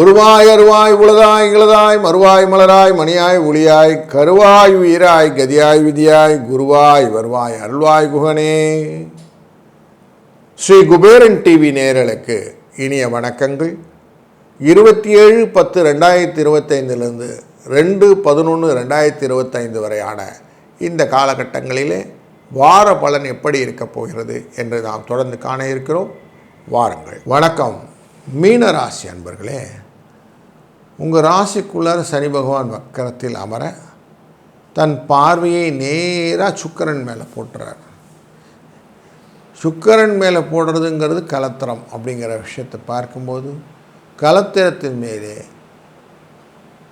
உருவாய் அருவாய் உளதாய் இளதாய் மறுவாய் மலராய் மணியாய் ஒளியாய் கருவாய் உயிராய் கதியாய் விதியாய் குருவாய் வருவாய் அருள்வாய் குகனே. ஸ்ரீ குபேரன் டிவி நேரலுக்கு இனிய வணக்கங்கள். இருபத்தி ஏழு பத்து ரெண்டாயிரத்தி இருபத்தைந்திலிருந்து ரெண்டு பதினொன்று ரெண்டாயிரத்தி இருபத்தைந்து வரையான இந்த காலகட்டங்களிலே வார பலன் எப்படி இருக்க போகிறது என்று நாம் தொடர்ந்து காண இருக்கிறோம். வாருங்கள். வணக்கம். மீன ராசி அன்பர்களே உங்கள் ராசிக்குள்ளார சனி பகவான் வக்கரத்தில் அமர தன் பார்வையை நேராக சுக்கரன் மேலே போட்டுறார். சுக்கரன் மேலே போடுறதுங்கிறது கலத்திரம் அப்படிங்கிற விஷயத்தை பார்க்கும்போது கலத்திரத்தின் மேலே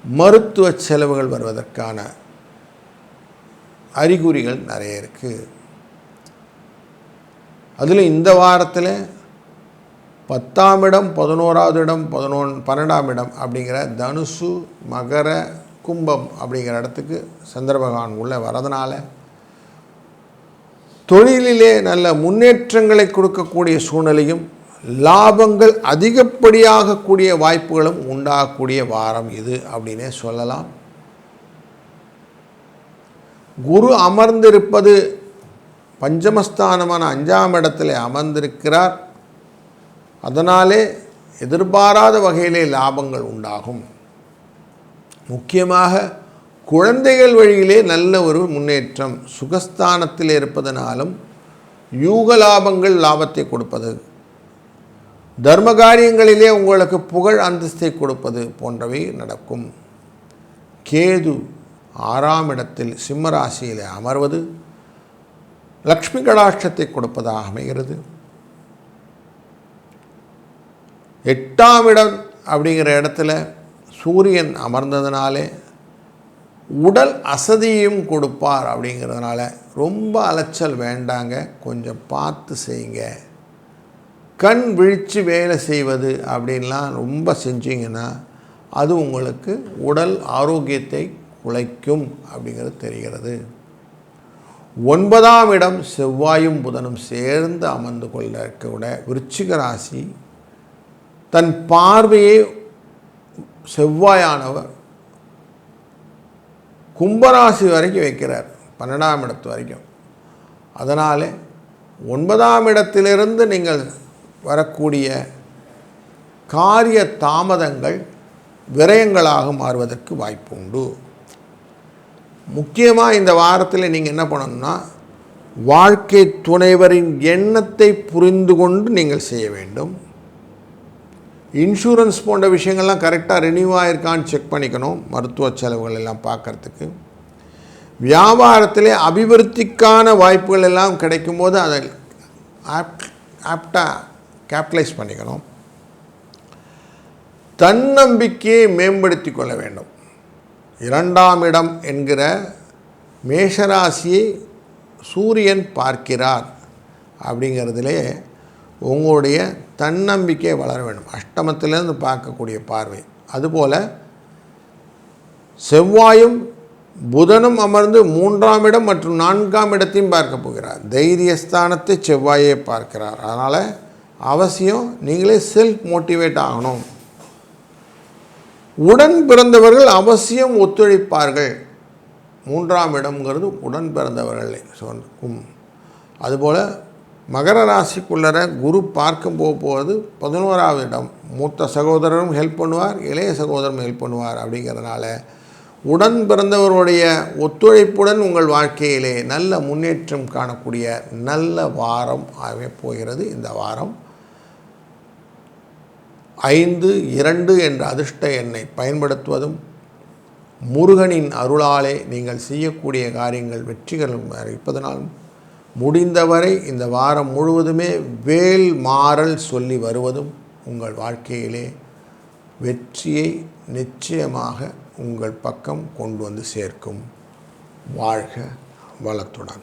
மருத்துவ செலவுகள் வருவதற்கான அறிகுறிகள் நிறைய இருக்குது அதில் இந்த வாரத்தில் பத்தாம் இடம் பதினோராவது இடம் பதினொன் பன்னெண்டாம் இடம் அப்படிங்கிற தனுசு மகர கும்பம் அப்படிங்கிற இடத்துக்கு சந்திர பகவான் உள்ளே வரதுனால தொழிலிலே நல்ல முன்னேற்றங்களை கொடுக்கக்கூடிய சூழ்நிலையும் லாபங்கள் அதிகப்படியாகக்கூடிய வாய்ப்புகளும் உண்டாகக்கூடிய வாரம் இது அப்படின்னே சொல்லலாம். குரு அமர்ந்திருப்பது பஞ்சமஸ்தானமான அஞ்சாம் இடத்துல அமர்ந்திருக்கிறார். அதனாலே எதிர்பாராத வகையிலே லாபங்கள் உண்டாகும். முக்கியமாக குழந்தைகள் வழியிலே நல்ல ஒரு முன்னேற்றம் சுகஸ்தானத்தில் இருப்பதனாலும் யூக லாபங்கள் லாபத்தை கொடுப்பது தர்ம காரியங்களிலே உங்களுக்கு புகழ் அந்தஸ்தை கொடுப்பது போன்றவை நடக்கும். கேது ஆறாம் இடத்தில் சிம்மராசியிலே அமர்வது லக்ஷ்மி கடாட்சத்தை கொடுப்பதாக அமைகிறது. எட்டாம் இடம் அப்படிங்கிற இடத்துல சூரியன் அமர்ந்ததுனாலே உடல் அசதியும் கொடுப்பார் அப்படிங்கிறதுனால ரொம்ப அலைச்சல் வேண்டாங்க கொஞ்சம் பார்த்து செய்யுங்க. கண் விழித்து வேலை செய்வது அப்படின்லாம் ரொம்ப செஞ்சீங்கன்னா அது உங்களுக்கு உடல் ஆரோக்கியத்தை குலைக்கும் அப்படிங்கிறது தெரிகிறது. ஒன்பதாம் இடம் செவ்வாயும் புதனும் சேர்ந்து அமர்ந்து கொள்ள இருக்கக்கூட விருச்சிக ராசி. தன் பார்வையை செவ்வாயானவர் கும்பராசி வரைக்கும் வைக்கிறார் பன்னெண்டாம் இடத்து வரைக்கும். அதனால் ஒன்பதாம் இடத்திலிருந்து நீங்கள் வரக்கூடிய காரிய தாமதங்கள் விரயங்களாக மாறுவதற்கு வாய்ப்பு உண்டு முக்கியமாக இந்த வாரத்தில் நீங்கள் என்ன பண்ணணும்னா வாழ்க்கை துணைவரின் எண்ணத்தை புரிந்து கொண்டு நீங்கள் செய்ய வேண்டும். இன்சூரன்ஸ் போன்ற விஷயங்கள்லாம் கரெக்டாக ரினியூ ஆயிருக்கான்னு செக் பண்ணிக்கணும் மருத்துவ செலவுகள் எல்லாம் பார்க்குறதுக்கு. வியாபாரத்திலே அபிவிருத்திக்கான வாய்ப்புகள் எல்லாம் கிடைக்கும்போது அதை ஆப் ஆப்டாக கேபிட்டலைஸ் பண்ணிக்கணும். தன்னம்பிக்கையை மேம்படுத்தி கொள்ள வேண்டும். இரண்டாம் இடம் என்கிற மேஷராசியை சூரியன் பார்க்கிறார் அப்படிங்கிறதுலே உங்களுடைய தன்னம்பிக்கை வளர வேண்டும். அஷ்டமத்திலேருந்து பார்க்கக்கூடிய பார்வை. அதுபோல் செவ்வாயும் புதனும் அமர்ந்து மூன்றாம் இடம் மற்றும் நான்காம் இடத்தையும் பார்க்க போகிறார். தைரியஸ்தானத்தை செவ்வாயே பார்க்கிறார். அதனால் அவசியம் நீங்களே செல்ஃப் மோட்டிவேட் ஆகணும். உடன் பிறந்தவர்கள் அவசியம் ஒத்துழைப்பார்கள். மூன்றாம் இடம்ங்கிறது உடன் பிறந்தவர்களை சொன்னும். அதுபோல் மகர ராசிக்குள்ளர குரு பார்க்கும் போக போவது பதினோராவது இடம். மூத்த சகோதரரும் ஹெல்ப் பண்ணுவார் இளைய சகோதரரும் ஹெல்ப் பண்ணுவார் அப்படிங்கிறதுனால உடன் பிறந்தவருடைய ஒத்துழைப்புடன் உங்கள் வாழ்க்கையிலே நல்ல முன்னேற்றம் காணக்கூடிய நல்ல வாரம் ஆகவே போகிறது இந்த வாரம். ஐந்து இரண்டு என்ற அதிர்ஷ்ட எண்ணை பயன்படுத்துவதும் முருகனின் அருளாலே நீங்கள் செய்யக்கூடிய காரியங்கள் வெற்றிகளும் இருப்பதனாலும் முடிந்தவரை இந்த வாரம் முழுவதுமே வேல் மாறல் சொல்லி வருவதும் உங்கள் வாழ்க்கையிலே வெற்றியை நிச்சயமாக உங்கள் பக்கம் கொண்டு வந்து சேர்க்கும். வாழ்க வளத்துடன்.